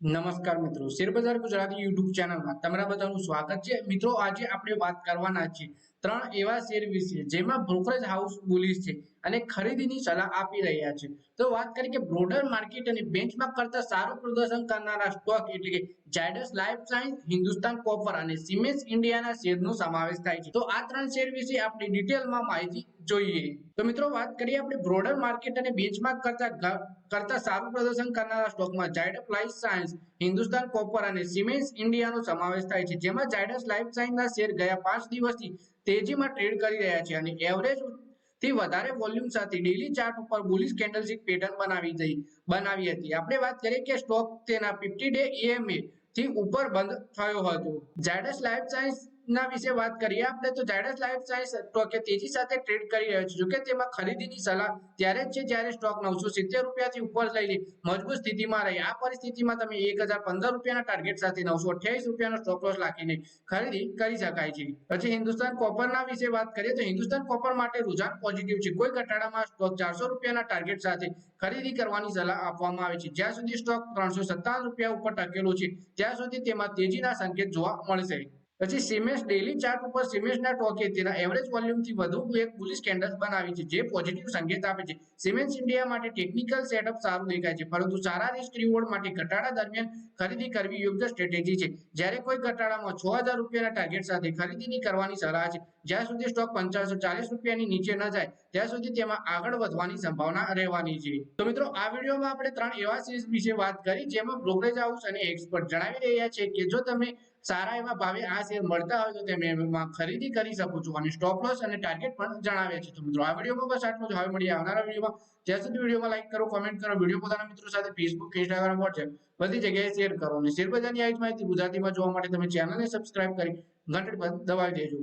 નમસ્કાર મિત્રો. શેરબજાર ગુજરાતી યુટ્યુબ ચેનલમાં તમારા બધાનું સ્વાગત છે. મિત્રો, આજે આપણે વાત કરવાના છીએ ત્રણ એવા શેર વિશે જેમાં બ્રોકરેજ હાઉસ બોલીસ છે અને ખરીદીની સલાહ આપી રહ્યા છે. તો વાત કરીએ કે બ્રોડર માર્કેટ અને બેન્ચમાર્ક કરતા સારું પ્રદર્શન કરનારા સ્ટોક એટલે કે Zydus Life Science Hindustan Copper અને સિમેન્સ ઇન્ડિયાના શેરનો સમાવેશ થાય છે. તો આ ત્રણ શેર વિશે આપણે ડિટેલમાં માહિતી જોઈએ. તો મિત્રો વાત કરીએ આપણે બ્રોડર માર્કેટ અને બેન્ચમાર્ક કરતા કરતા સારું પ્રદર્શન કરનારા સ્ટોકમાં Zydus Life Science Hindustan Copper અને સિમેન્સ ઇન્ડિયાનો સમાવેશ થાય છે. જેમાં જાયડસ લાઈફ સાયન્સના શેર ગયા પાંચ દિવસથી તેજીમાં ટ્રેડ કરી રહ્યા છે અને એવરેજથી વધારે વોલ્યુમ સાથે ડેલી ચાર્ટ ઉપર બુલિશ કેન્ડલસ્ટિક પેટર્ન બનાવી દઈ બનાવી હતી. આપણે વાત કરીએ કે સ્ટોક તેના 50 ડે ઈએમએ થી ઉપર બંધ થયો હતો. જાયડસ લાઈફ સાયન્સ ના વિશે વાત કરીએ, આપણે તો જાયડસ લાઈફ સાયન્સ સ્ટોકે તેજી સાથે ટ્રેડ કરી રહ્યો છે. જોકે તેમાં ખરીદીની સલાહ ત્યારે જ છે જ્યારે સ્ટોક નવસો સિત્તેર રૂપિયાથી ઉપર લઈ મજબૂત સ્થિતિમાં રહી. આ પરિસ્થિતિમાં તમે એક હજાર પંદર રૂપિયાના ટાર્ગેટ સાથે નવસો અઠ્યાવીસ રૂપિયાનો સ્ટોક લોસ રાખીને ખરીદી કરી શકાય છે. પછી હિન્દુસ્તાન કોપરના વિશે વાત કરીએ તો હિન્દુસ્તાન કોપર માટે રુઝાન પોઝિટિવ છે. કોઈ ઘટાડામાં સ્ટોક ચારસો રૂપિયાના ટાર્ગેટ સાથે ખરીદી કરવાની સલાહ આપવામાં આવે છે. જ્યાં સુધી સ્ટોક ત્રણસો સત્તાવન રૂપિયા ઉપર ટકેલો છે, ત્યાં સુધી તેમાં તેજીના સંકેત જોવા મળશે. પછી સિમેન્સ ડેલી ચાર્ટ ઉપર સિમેન્સના ટોકે તેના એવરેજ વોલ્યુમથી વધુ એક બુલિશ કેન્ડલ બનાવી છે, જે પોઝિટિવ સંકેત આપે છે. સિમેન્સ ઇન્ડિયા માટે ટેકનિકલ સેટઅપ સારું દેખાય છે, પરંતુ સારા રિસ્ક રિવોર્ડ માટે ઘટાડા દરમિયાન ખરીદી કરવી યોગ્ય સ્ટ્રેટેજી છે. જ્યારે કોઈ ઘટાડામાં છ હજાર રૂપિયાના ટાર્ગેટ સાથે ખરીદીની કરવાની સલાહ છે, જ્યાં સુધી સ્ટોક પંચાસો ચાલીસ રૂપિયાની નીચે ન જાય, ત્યાં સુધી તેમાં આગળ વધવાની સંભાવના રહેવાની છે. તો મિત્રો, આ વિડીયોમાં આપણે ત્રણ એવા શેર્સ વિશે વાત કરી, જેમાં બ્રોકરેજ હાઉસ અને એક્સપર્ટ જણાવી રહ્યા છે કે જો તમે સારા એવા ભાવે આ શેર મળતા હોય તો તમે એમાં ખરીદી કરી શકો છો અને સ્ટોપ લોસ અને ટાર્ગેટ પણ જણાવે છે. તો મિત્રો, આ વિડીયોમાં બસ આટલું જ. હવે મળીએ આવનારા વિડીયોમાં. જ્યાં સુધી વિડીયોમાં લાઈક કરો કોમેન્ટ કરો, વીડિયો પોતાના મિત્રો સાથે ફેસબુક ઇન્સ્ટાગ્રામ વોટ્સએપ બધી જગ્યાએ શેર કરો. અને શેર આવી જ માહિતી ગુજરાતીમાં જોવા માટે તમે ચેનલને સબસ્ક્રાઇબ કરી ઘંટડી દબાવી દેજો.